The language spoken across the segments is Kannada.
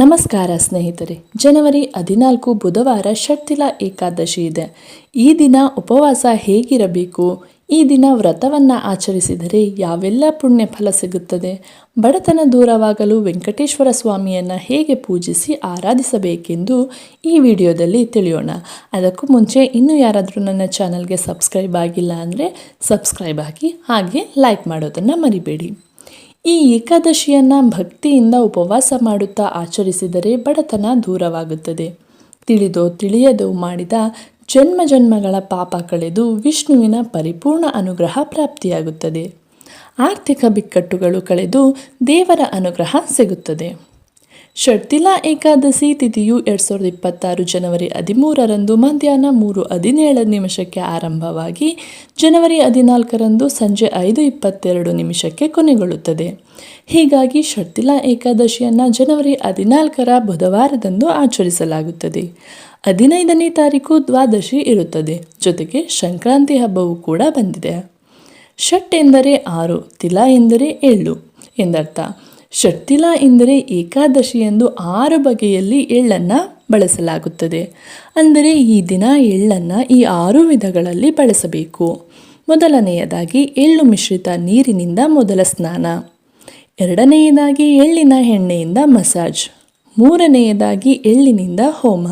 ನಮಸ್ಕಾರ ಸ್ನೇಹಿತರೆ, ಜನವರಿ ಹದಿನಾಲ್ಕು ಬುಧವಾರ ಷಟ್ತಿಲ ಏಕಾದಶಿ ಇದೆ. ಈ ದಿನ ಉಪವಾಸ ಹೇಗಿರಬೇಕು? ಈ ದಿನ ವ್ರತವನ್ನು ಆಚರಿಸಿದರೆ ಯಾವೆಲ್ಲ ಪುಣ್ಯ ಫಲ ಸಿಗುತ್ತದೆ? ಬಡತನ ದೂರವಾಗಲು ವೆಂಕಟೇಶ್ವರ ಸ್ವಾಮಿಯನ್ನು ಹೇಗೆ ಪೂಜಿಸಿ ಆರಾಧಿಸಬೇಕೆಂದು ಈ ವಿಡಿಯೋದಲ್ಲಿ ತಿಳಿಯೋಣ. ಅದಕ್ಕೂ ಮುಂಚೆ ಇನ್ನೂ ಯಾರಾದರೂ ನನ್ನ ಚಾನಲ್ಗೆ ಸಬ್ಸ್ಕ್ರೈಬ್ ಆಗಿಲ್ಲ ಅಂದರೆ ಸಬ್ಸ್ಕ್ರೈಬ್ ಆಗಿ ಹಾಗೆ ಲೈಕ್ ಮಾಡೋದನ್ನು ಮರಿಬೇಡಿ. ಈ ಏಕಾದಶಿಯನ್ನು ಭಕ್ತಿಯಿಂದ ಉಪವಾಸ ಮಾಡುತ್ತಾ ಆಚರಿಸಿದರೆ ಬಡತನ ದೂರವಾಗುತ್ತದೆ. ತಿಳಿದೋ ತಿಳಿಯದೋ ಮಾಡಿದ ಜನ್ಮ ಜನ್ಮಗಳ ಪಾಪ ಕಳೆದು ವಿಷ್ಣುವಿನ ಪರಿಪೂರ್ಣ ಅನುಗ್ರಹ ಪ್ರಾಪ್ತಿಯಾಗುತ್ತದೆ. ಆರ್ಥಿಕ ಬಿಕ್ಕಟ್ಟುಗಳು ಕಳೆದು ದೇವರ ಅನುಗ್ರಹ ಸಿಗುತ್ತದೆ. ಷಡ್ತಿಲಾ ಏಕಾದಶಿ ತಿಥಿಯು ಎರಡು ಸಾವಿರದ ಇಪ್ಪತ್ತಾರು ಜನವರಿ ಹದಿಮೂರರಂದು ಮಧ್ಯಾಹ್ನ ಮೂರು ಹದಿನೇಳು ನಿಮಿಷಕ್ಕೆ ಆರಂಭವಾಗಿ ಜನವರಿ ಹದಿನಾಲ್ಕರಂದು ಸಂಜೆ ಐದು ಇಪ್ಪತ್ತೆರಡು ನಿಮಿಷಕ್ಕೆ ಕೊನೆಗೊಳ್ಳುತ್ತದೆ. ಹೀಗಾಗಿ ಷಡ್ತಿಲಾ ಏಕಾದಶಿಯನ್ನು ಜನವರಿ ಹದಿನಾಲ್ಕರ ಬುಧವಾರದಂದು ಆಚರಿಸಲಾಗುತ್ತದೆ. ಹದಿನೈದನೇ ತಾರೀಕು ದ್ವಾದಶಿ ಇರುತ್ತದೆ. ಜೊತೆಗೆ ಸಂಕ್ರಾಂತಿ ಹಬ್ಬವೂ ಕೂಡ ಬಂದಿದೆ. ಷಟ್ ಎಂದರೆ ಆರು, ತಿಲಾ ಎಂದರೆ ಏಳು ಎಂದರ್ಥ. ಷಟ್ತಿಲ ಎಂದರೆ ಏಕಾದಶಿ ಎಂದು ಆರು ಬಗೆಯಲ್ಲಿ ಎಳ್ಳನ್ನು ಬಳಸಲಾಗುತ್ತದೆ. ಅಂದರೆ ಈ ದಿನ ಎಳ್ಳನ್ನು ಈ ಆರು ವಿಧಗಳಲ್ಲಿ ಬಳಸಬೇಕು. ಮೊದಲನೆಯದಾಗಿ ಎಳ್ಳು ಮಿಶ್ರಿತ ನೀರಿನಿಂದ ಮೊದಲ ಸ್ನಾನ. ಎರಡನೆಯದಾಗಿ ಎಳ್ಳಿನ ಎಣ್ಣೆಯಿಂದ ಮಸಾಜ್. ಮೂರನೆಯದಾಗಿ ಎಳ್ಳಿನಿಂದ ಹೋಮ.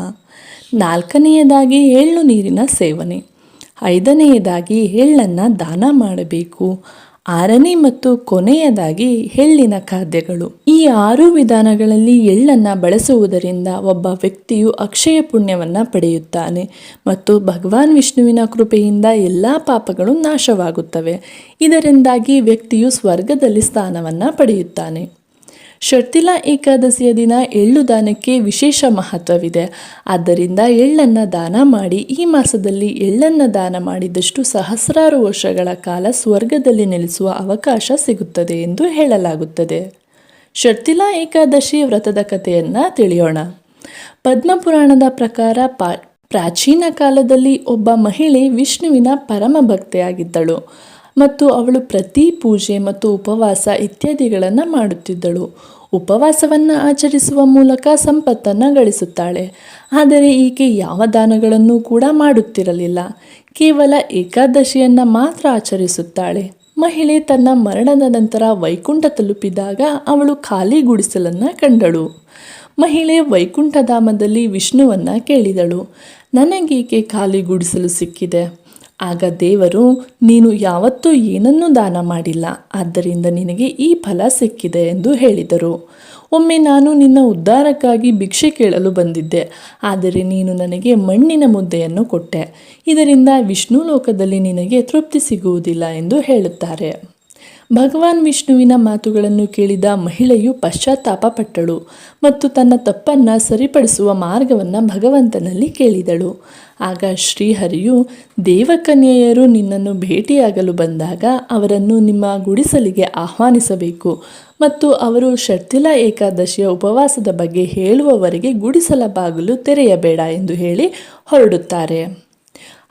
ನಾಲ್ಕನೆಯದಾಗಿ ಎಳ್ಳು ನೀರಿನ ಸೇವನೆ. ಐದನೆಯದಾಗಿ ಎಳ್ಳನ್ನು ದಾನ ಮಾಡಬೇಕು. ಆರನೇ ಮತ್ತು ಕೊನೆಯದಾಗಿ ಎಳ್ಳಿನ ಖಾದ್ಯಗಳು. ಈ ಆರು ವಿಧಾನಗಳಲ್ಲಿ ಎಳ್ಳನ್ನು ಬಳಸುವುದರಿಂದ ಒಬ್ಬ ವ್ಯಕ್ತಿಯು ಅಕ್ಷಯ ಪುಣ್ಯವನ್ನು ಪಡೆಯುತ್ತಾನೆ ಮತ್ತು ಭಗವಾನ್ ವಿಷ್ಣುವಿನ ಕೃಪೆಯಿಂದ ಎಲ್ಲ ಪಾಪಗಳು ನಾಶವಾಗುತ್ತವೆ. ಇದರಿಂದಾಗಿ ವ್ಯಕ್ತಿಯು ಸ್ವರ್ಗದಲ್ಲಿ ಸ್ಥಾನವನ್ನು ಪಡೆಯುತ್ತಾನೆ. ಷಟ್ತಿಲ ಏಕಾದಶಿಯ ದಿನ ಎಳ್ಳು ದಾನಕ್ಕೆ ವಿಶೇಷ ಮಹತ್ವವಿದೆ. ಆದ್ದರಿಂದ ಎಳ್ಳನ್ನು ದಾನ ಮಾಡಿ ಈ ಮಾಸದಲ್ಲಿ ಎಳ್ಳನ್ನು ದಾನ ಮಾಡಿದಷ್ಟು ಸಹಸ್ರಾರು ವರ್ಷಗಳ ಕಾಲ ಸ್ವರ್ಗದಲ್ಲಿ ನೆಲೆಸುವ ಅವಕಾಶ ಸಿಗುತ್ತದೆ ಎಂದು ಹೇಳಲಾಗುತ್ತದೆ. ಷಟ್ತಿಲ ಏಕಾದಶಿ ವ್ರತದ ಕಥೆಯನ್ನು ತಿಳಿಯೋಣ. ಪದ್ಮಪುರಾಣದ ಪ್ರಕಾರ ಪ್ರಾಚೀನ ಕಾಲದಲ್ಲಿ ಒಬ್ಬ ಮಹಿಳೆ ವಿಷ್ಣುವಿನ ಪರಮ ಭಕ್ತೆಯಾಗಿದ್ದಳು ಮತ್ತು ಅವಳು ಪ್ರತಿ ಪೂಜೆ ಮತ್ತು ಉಪವಾಸ ಇತ್ಯಾದಿಗಳನ್ನು ಮಾಡುತ್ತಿದ್ದಳು. ಉಪವಾಸವನ್ನು ಆಚರಿಸುವ ಮೂಲಕ ಸಂಪತ್ತನ್ನು ಗಳಿಸುತ್ತಾಳೆ. ಆದರೆ ಈಕೆ ಯಾವ ದಾನಗಳನ್ನು ಕೂಡ ಮಾಡುತ್ತಿರಲಿಲ್ಲ. ಕೇವಲ ಏಕಾದಶಿಯನ್ನು ಮಾತ್ರ ಆಚರಿಸುತ್ತಾಳೆ. ಮಹಿಳೆ ತನ್ನ ಮರಣದ ನಂತರ ವೈಕುಂಠ ತಲುಪಿದಾಗ ಅವಳು ಖಾಲಿ ಗುಡಿಸಲನ್ನು ಕಂಡಳು. ಮಹಿಳೆ ವೈಕುಂಠಧಾಮದಲ್ಲಿ ವಿಷ್ಣುವನ್ನು ಕೇಳಿದಳು. ನನಗೀಕೆ ಖಾಲಿ ಗುಡಿಸಲು ಸಿಕ್ಕಿದೆ. ಆಗ ದೇವರು, ನೀನು ಯಾವತ್ತೂ ಏನನ್ನೂ ದಾನ ಮಾಡಿಲ್ಲ, ಆದ್ದರಿಂದ ನಿನಗೆ ಈ ಫಲ ಸಿಕ್ಕಿದೆ ಎಂದು ಹೇಳಿದರು. ಒಮ್ಮೆ ನಾನು ನಿನ್ನ ಉದ್ಧಾರಕ್ಕಾಗಿ ಭಿಕ್ಷೆ ಕೇಳಲು ಬಂದಿದ್ದೆ, ಆದರೆ ನೀನು ನನಗೆ ಮಣ್ಣಿನ ಮುದ್ದೆಯನ್ನು ಕೊಟ್ಟೆ. ಇದರಿಂದ ವಿಷ್ಣು ಲೋಕದಲ್ಲಿ ನಿನಗೆ ತೃಪ್ತಿ ಸಿಗುವುದಿಲ್ಲ ಎಂದು ಹೇಳುತ್ತಾರೆ. ಭಗವಾನ್ ವಿಷ್ಣುವಿನ ಮಾತುಗಳನ್ನು ಕೇಳಿದ ಮಹಿಳೆಯು ಪಶ್ಚಾತ್ತಾಪ ಪಟ್ಟಳು ಮತ್ತು ತನ್ನ ತಪ್ಪನ್ನು ಸರಿಪಡಿಸುವ ಮಾರ್ಗವನ್ನು ಭಗವಂತನಲ್ಲಿ ಕೇಳಿದಳು. ಆಗ ಶ್ರೀಹರಿಯು, ದೇವಕನ್ಯೆಯರು ನಿನ್ನನ್ನು ಭೇಟಿಯಾಗಲು ಬಂದಾಗ ಅವರನ್ನು ನಿಮ್ಮ ಗುಡಿಸಲಿಗೆ ಆಹ್ವಾನಿಸಬೇಕು ಮತ್ತು ಅವರು ಶರ್ತಿಲ ಏಕಾದಶಿಯ ಉಪವಾಸದ ಬಗ್ಗೆ ಹೇಳುವವರೆಗೆ ಗುಡಿಸಲ ಬಾಗಿಲು ತೆರೆಯಬೇಡ ಎಂದು ಹೇಳಿ ಹೊರಡುತ್ತಾರೆ.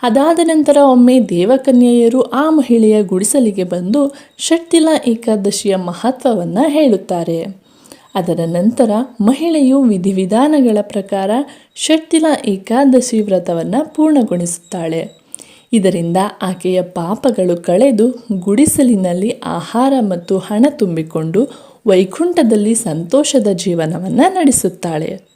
ಅದಾದ ನಂತರ ಒಮ್ಮೆ ದೇವಕನ್ಯೆಯರು ಆ ಮಹಿಳೆಯ ಗುಡಿಸಲಿಗೆ ಬಂದು ಷಟ್ತಿಲ ಏಕಾದಶಿಯ ಮಹತ್ವವನ್ನು ಹೇಳುತ್ತಾರೆ. ಅದರ ನಂತರ ಮಹಿಳೆಯು ವಿಧಿವಿಧಾನಗಳ ಪ್ರಕಾರ ಷಟ್ತಿಲ ಏಕಾದಶಿ ವ್ರತವನ್ನು ಪೂರ್ಣಗೊಳಿಸುತ್ತಾಳೆ. ಇದರಿಂದ ಆಕೆಯ ಪಾಪಗಳು ಕಳೆದು ಗುಡಿಸಲಿನಲ್ಲಿ ಆಹಾರ ಮತ್ತು ಹಣ ತುಂಬಿಕೊಂಡು ವೈಕುಂಠದಲ್ಲಿ ಸಂತೋಷದ ಜೀವನವನ್ನು ನಡೆಸುತ್ತಾಳೆ.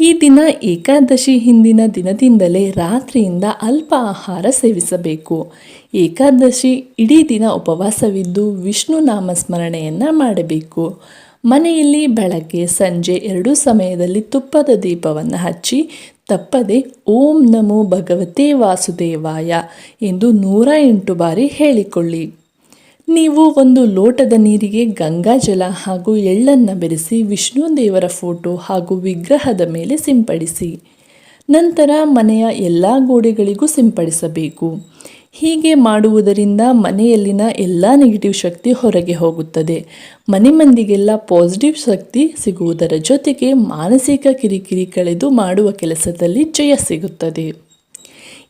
ಈ ದಿನ ಏಕಾದಶಿ ಹಿಂದಿನ ದಿನದಿಂದಲೇ ರಾತ್ರಿಯಿಂದ ಅಲ್ಪ ಆಹಾರ ಸೇವಿಸಬೇಕು. ಏಕಾದಶಿ ಇಡೀ ದಿನ ಉಪವಾಸವಿದ್ದು ವಿಷ್ಣು ನಾಮಸ್ಮರಣೆಯನ್ನು ಮಾಡಬೇಕು. ಮನೆಯಲ್ಲಿ ಬೆಳಗ್ಗೆ, ಸಂಜೆ ಎರಡೂ ಸಮಯದಲ್ಲಿ ತುಪ್ಪದ ದೀಪವನ್ನು ಹಚ್ಚಿ ತಪ್ಪದೆ ಓಂ ನಮೋ ಭಗವತೆ ವಾಸುದೇವಾಯ ಎಂದು ನೂರ ಎಂಟು ಬಾರಿ ಹೇಳಿಕೊಳ್ಳಿ. ನೀವು ಒಂದು ಲೋಟದ ನೀರಿಗೆ ಗಂಗಾಜಲ ಹಾಗೂ ಎಳ್ಳನ್ನು ಬೆರೆಸಿ ವಿಷ್ಣು ದೇವರ ಫೋಟೋ ಹಾಗೂ ವಿಗ್ರಹದ ಮೇಲೆ ಸಿಂಪಡಿಸಿ. ನಂತರ ಮನೆಯ ಎಲ್ಲ ಗೋಡೆಗಳಿಗೂ ಸಿಂಪಡಿಸಬೇಕು. ಹೀಗೆ ಮಾಡುವುದರಿಂದ ಮನೆಯಲ್ಲಿನ ಎಲ್ಲ ನೆಗೆಟಿವ್ ಶಕ್ತಿ ಹೊರಗೆ ಹೋಗುತ್ತದೆ. ಮನೆ ಮಂದಿಗೆಲ್ಲ ಪಾಸಿಟಿವ್ ಶಕ್ತಿ ಸಿಗುವುದರ ಜೊತೆಗೆ ಮಾನಸಿಕ ಕಿರಿಕಿರಿ ಕಳೆದು ಮಾಡುವ ಕೆಲಸದಲ್ಲಿ ಜಯ ಸಿಗುತ್ತದೆ.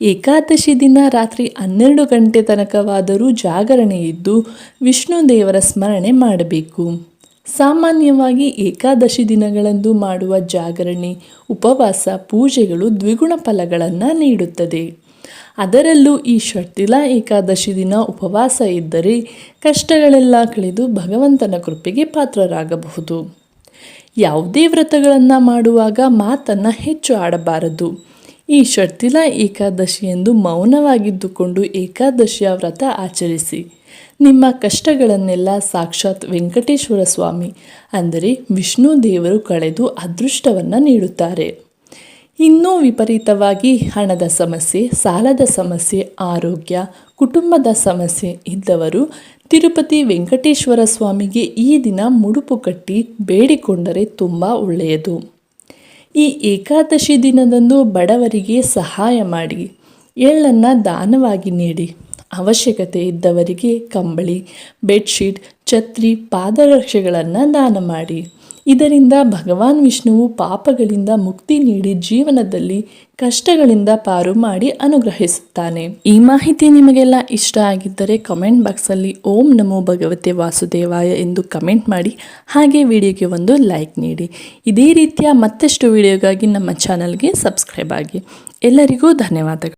ಏಕಾದಶಿ ದಿನ ರಾತ್ರಿ ಹನ್ನೆರಡು ಗಂಟೆ ತನಕವಾದರೂ ಜಾಗರಣೆ ಇದ್ದು ವಿಷ್ಣು ದೇವರ ಸ್ಮರಣೆ ಮಾಡಬೇಕು. ಸಾಮಾನ್ಯವಾಗಿ ಏಕಾದಶಿ ದಿನಗಳಂದು ಮಾಡುವ ಜಾಗರಣೆ, ಉಪವಾಸ, ಪೂಜೆಗಳು ದ್ವಿಗುಣ ಫಲಗಳನ್ನು ನೀಡುತ್ತದೆ. ಅದರಲ್ಲೂ ಈ ಷಟ್ಟಿಲ ಏಕಾದಶಿ ದಿನ ಉಪವಾಸ ಇದ್ದರೆ ಕಷ್ಟಗಳೆಲ್ಲ ಕಳೆದು ಭಗವಂತನ ಕೃಪೆಗೆ ಪಾತ್ರರಾಗಬಹುದು. ಯಾವುದೇ ವ್ರತಗಳನ್ನು ಮಾಡುವಾಗ ಮಾತನ್ನು ಹೆಚ್ಚು ಆಡಬಾರದು. ಈ ಷಟ್ತಿಲ ಏಕಾದಶಿಯೆಂದು ಮೌನವಾಗಿದ್ದುಕೊಂಡು ಏಕಾದಶಿಯ ವ್ರತ ಆಚರಿಸಿ. ನಿಮ್ಮ ಕಷ್ಟಗಳನ್ನೆಲ್ಲ ಸಾಕ್ಷಾತ್ ವೆಂಕಟೇಶ್ವರ ಸ್ವಾಮಿ, ಅಂದರೆ ವಿಷ್ಣು ದೇವರು ಕಳೆದು ಅದೃಷ್ಟವನ್ನು ನೀಡುತ್ತಾರೆ. ಇನ್ನೂ ವಿಪರೀತವಾಗಿ ಹಣದ ಸಮಸ್ಯೆ, ಸಾಲದ ಸಮಸ್ಯೆ, ಆರೋಗ್ಯ, ಕುಟುಂಬದ ಸಮಸ್ಯೆ ಇದ್ದವರು ತಿರುಪತಿ ವೆಂಕಟೇಶ್ವರ ಸ್ವಾಮಿಗೆ ಈ ದಿನ ಮುಡುಪು ಕಟ್ಟಿ ಬೇಡಿಕೊಂಡರೆ ತುಂಬ ಒಳ್ಳೆಯದು. ಈ ಏಕಾದಶಿ ದಿನದಂದು ಬಡವರಿಗೆ ಸಹಾಯ ಮಾಡಿ, ಎಳ್ಳನ್ನು ದಾನವಾಗಿ ನೀಡಿ, ಅವಶ್ಯಕತೆ ಇದ್ದವರಿಗೆ ಕಂಬಳಿ, ಬೆಡ್ಶೀಟ್, ಛತ್ರಿ, ಪಾದರಕ್ಷೆಗಳನ್ನು ದಾನ ಮಾಡಿ. ಇದರಿಂದ ಭಗವಾನ್ ವಿಷ್ಣುವು ಪಾಪಗಳಿಂದ ಮುಕ್ತಿ ನೀಡಿ ಜೀವನದಲ್ಲಿ ಕಷ್ಟಗಳಿಂದ ಪಾರು ಮಾಡಿ ಅನುಗ್ರಹಿಸುತ್ತಾನೆ. ಈ ಮಾಹಿತಿ ನಿಮಗೆಲ್ಲ ಇಷ್ಟ ಆಗಿದ್ದರೆ ಕಮೆಂಟ್ ಬಾಕ್ಸಲ್ಲಿ ಓಂ ನಮೋ ಭಗವತೆ ವಾಸುದೇವಾಯ ಎಂದು ಕಮೆಂಟ್ ಮಾಡಿ, ಹಾಗೆ ವಿಡಿಯೋಗೆ ಒಂದು ಲೈಕ್ ನೀಡಿ. ಇದೇ ರೀತಿಯ ಮತ್ತಷ್ಟು ವಿಡಿಯೋಗಾಗಿ ನಮ್ಮ ಚಾನಲ್ಗೆ ಸಬ್ಸ್ಕ್ರೈಬ್ ಆಗಿ. ಎಲ್ಲರಿಗೂ ಧನ್ಯವಾದಗಳು.